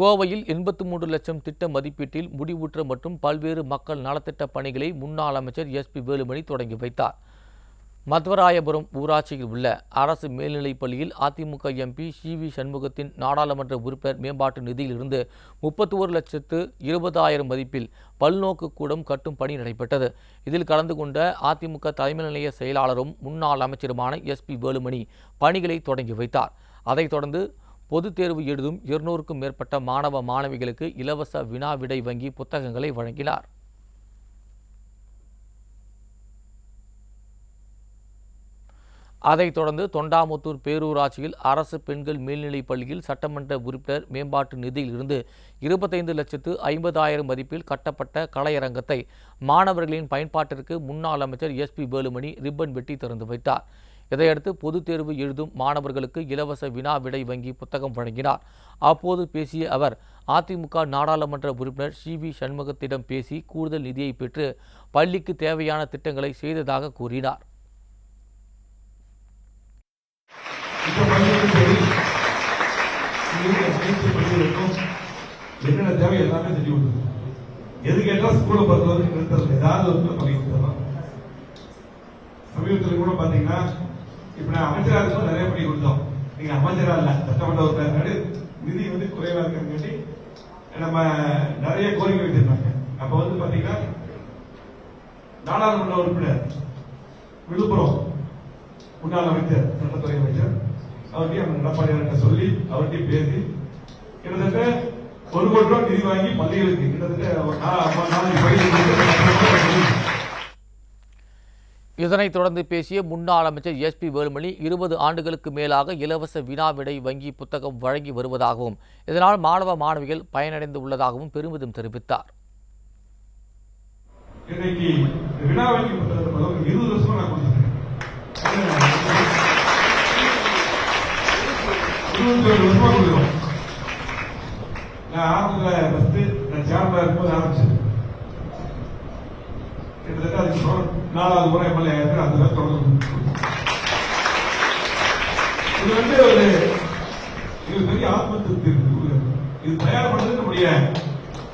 கோவையில் எண்பத்து மூன்று லட்சம் திட்ட மதிப்பீட்டில் முடிவுற்ற மற்றும் பல்வேறு மக்கள் நலத்திட்ட பணிகளை முன்னாள் அமைச்சர் எஸ்பி வேலுமணி தொடங்கி வைத்தார். மத்வராயபுரம் ஊராட்சியில் உள்ள அரசு மேல்நிலைப் பள்ளியில் அதிமுக எம்பி சி வி சண்முகத்தின் நாடாளுமன்ற உறுப்பினர் மேம்பாட்டு நிதியிலிருந்து முப்பத்தி ஒரு லட்சத்து இருபதாயிரம் மதிப்பில் பல்நோக்கு கூடம் கட்டும் பணி நடைபெற்றது. இதில் கலந்து கொண்ட அதிமுக தலைமை நிலைய செயலாளரும் முன்னாள் அமைச்சருமான எஸ்பி வேலுமணி பணிகளை தொடங்கி வைத்தார். அதைத் தொடர்ந்து பொதுத் தேர்வு எழுதும் இருநூறுக்கும் மேற்பட்ட மாணவ மாணவிகளுக்கு இலவச வினா விடை வங்கி புத்தகங்களை வழங்கினார். அதைத் தொடர்ந்து தொண்டாமுத்தூர் பேரூராட்சியில் அரசு பெண்கள் மேல்நிலைப் பள்ளியில் சட்டமன்ற உறுப்பினர் மேம்பாட்டு நிதியில் இருந்து இருபத்தைந்து லட்சத்து ஐம்பதாயிரம் மதிப்பில் கட்டப்பட்ட கலையரங்கத்தை மாணவர்களின் பயன்பாட்டிற்கு முன்னாள் அமைச்சர் எஸ்பி வேலுமணி ரிப்பன் வெட்டி திறந்து வைத்தார். இதையடுத்து பொதுத் தேர்வு எழுதும் மாணவர்களுக்கு இலவச வினா விடை வங்கி புத்தகம் வழங்கினார். அப்போது பேசிய அவர் அதிமுக நாடாளுமன்ற உறுப்பினர் சி. வி. சண்முகத்திடம் பேசி கூடுதல் நிதியை பெற்று பள்ளிக்கு தேவையான திட்டங்களை செய்ததாக கூறினார். என்னென்ன தேவை எல்லாமே செஞ்சு கொடுத்துருக்கோம் எது கேட்டால் ஸ்கூலை பொறுத்த வரைக்கும் நிறுத்தல ஏதாவது ஒன்று பண்ணிட்டு கொடுத்துறோம் சமீபத்தில் கூட பார்த்தீங்கன்னா இப்ப நான் அமைச்சரா இருக்கும் நிறைய பண்ணி கொடுத்தோம். நீங்க அமைச்சரா இல்ல சட்டமன்ற உறுப்பினர் நிதி வந்து குறைவா இருக்கிறங்காட்டி நம்ம நிறைய கோரிக்கை வைத்திருந்தாங்க அப்ப வந்து பாத்தீங்கன்னா நாடாளுமன்ற உறுப்பினர் விழுப்புரம் முன்னாள் அமைச்சர் சட்டத்துறை அமைச்சர் அவர்கிட்ட நம்ம சொல்லி அவர்கிட்ட பேசி கிட்டத்தட்ட ஒரு கோடி ரூபாய் நிதி வாங்கி பள்ளிகளுக்கு கிட்டத்தட்ட ஒரு நா- இதனைத் தொடர்ந்து பேசிய முன்னாள் அமைச்சர் எஸ் பி வேலுமணி இருபது ஆண்டுகளுக்கு மேலாக இலவச வினா விடை வங்கி புத்தகம் வழங்கி வருவதாகவும் இதனால் மாணவ மாணவிகள் பயனடைந்து உள்ளதாகவும் பெருமிதம் தெரிவித்தார். இன்னைக்கு வினா வருஷமா நான் கொடுத்துருக்கேன். இருபத்தி ஏழு வருஷமா கொடுக்குறோம். நான் ஆரம்பத்தில் ஃபர்ஸ்ட் நான் சேர்ந்த இருக்கும்போது ஆரம்பிச்சேன் கிட்டத்தட்ட அதுக்கு நாலாவது முறை எம்எல்ஏ ஆயிருக்கு அந்த தொடர்ந்து இது வந்து ஒரு இது பெரிய ஆத்ம திருப்தி இருக்கு. இது தயார் பண்ணது நம்முடைய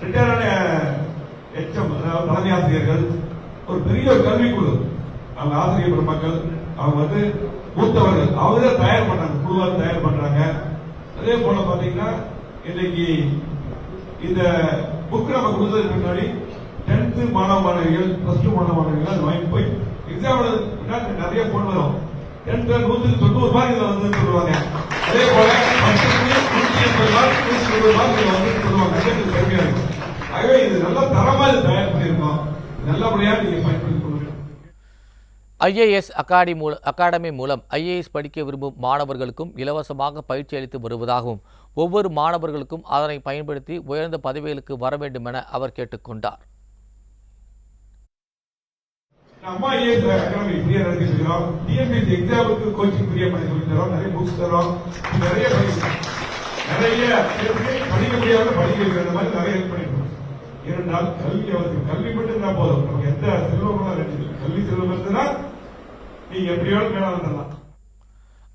ரிட்டையர்டான எச்எம் தலைமை ஆசிரியர்கள் ஒரு பெரிய ஒரு கல்விக்குழு. அவங்க ஆசிரியர் பெருமக்கள் அவங்க வந்து மூத்தவர்கள் அவங்க தான் தயார் பண்றாங்க குழுவாக தயார் பண்றாங்க. அதே போல பாத்தீங்கன்னா இன்னைக்கு இந்த புக் நம்ம கொடுத்ததுக்கு முன்னாடி டென்த் மாணவ மாணவிகள் பிளஸ் டூ மாணவ மாணவிகள் வாங்கி போய் எக்ஸாம் நிறைய போன் வரும். டென்த் நூத்துக்கு தொண்ணூறு மார்க் இதுல வந்து சொல்லுவாங்க. அதே போல எண்பது மார்க் இருபது மார்க் வந்து சொல்லுவாங்க. பெருமையா இருக்கும். ஆகவே இது தரமா இது தயார் பண்ணியிருக்கோம். நல்லபடியா நீங்க பயன்படுத்திக் கொள்ளுங்க. ஐஏஎஸ் அகாடமி மூல அகாடமி மூலம் ஐஏஎஸ் படிக்க விரும்பும் மாணவர்களுக்கும் இலவசமாக பயிற்சி அளித்து வருவதாகவும் ஒவ்வொரு மாணவர்களுக்கும் அதனை பயன்படுத்தி உயர்ந்த பதவிகளுக்கு வர வேண்டும் என அவர் கேட்டுக்கொண்டார். அம்மா ஐஏஎஸ் அகாடமி ஃப்ரீயா நடத்திட்டு இருக்கிறோம் டிஎம்பிஎஸ் எக்ஸாமுக்கு கோச்சிங் ஃப்ரீயா பண்ணி சொல்லி தரோம் நிறைய புக்ஸ் தரோம். நிறைய நிறைய படிக்க முடியாத படிக்க வைக்கிற மாதிரி நிறைய ஹெல்ப் பண்ணிருக்கோம் ஏனென்றால் கல்வி அவசியம். கல்வி மட்டும் இருந்தா போதும். நமக்கு எந்த செல்வமெல்லாம் வேண்டியது கல்வி செல்வம் இருந்ததுன்னா நீங்க எப்படியோ மேல வந்துடலாம்.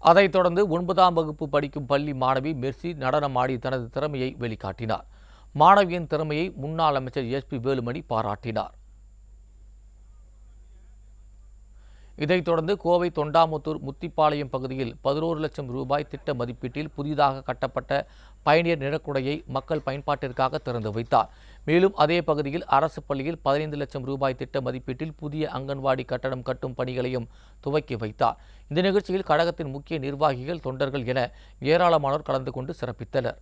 அதைத் தொடர்ந்து ஒன்பதாம் வகுப்பு படிக்கும் பள்ளி மாணவி மெர்சி நடனமாடி தனது திறமையை வெளிக்காட்டினார். மாணவியின் திறமையை முன்னாள் அமைச்சர் எஸ் பி வேலுமணி பாராட்டினார். இதைத் தொடர்ந்து கோவை தொண்டாமுத்தூர் முத்திப்பாளையம் பகுதியில் பதினோரு லட்சம் ரூபாய் திட்ட மதிப்பீட்டில் புதிதாக கட்டப்பட்ட பயணியர் நிழக்குடையை மக்கள் பயன்பாட்டிற்காக திறந்து வைத்தார். மேலும் அதே பகுதியில் அரசு பள்ளியில் பதினைந்து லட்சம் ரூபாய் திட்ட மதிப்பீட்டில் புதிய அங்கன்வாடி கட்டடம் கட்டும் பணிகளையும் துவக்கி வைத்தார். இந்த நிகழ்ச்சியில் கழகத்தின் முக்கிய நிர்வாகிகள் தொண்டர்கள் என ஏராளமானோர் கலந்து கொண்டு சிறப்பித்தனர்.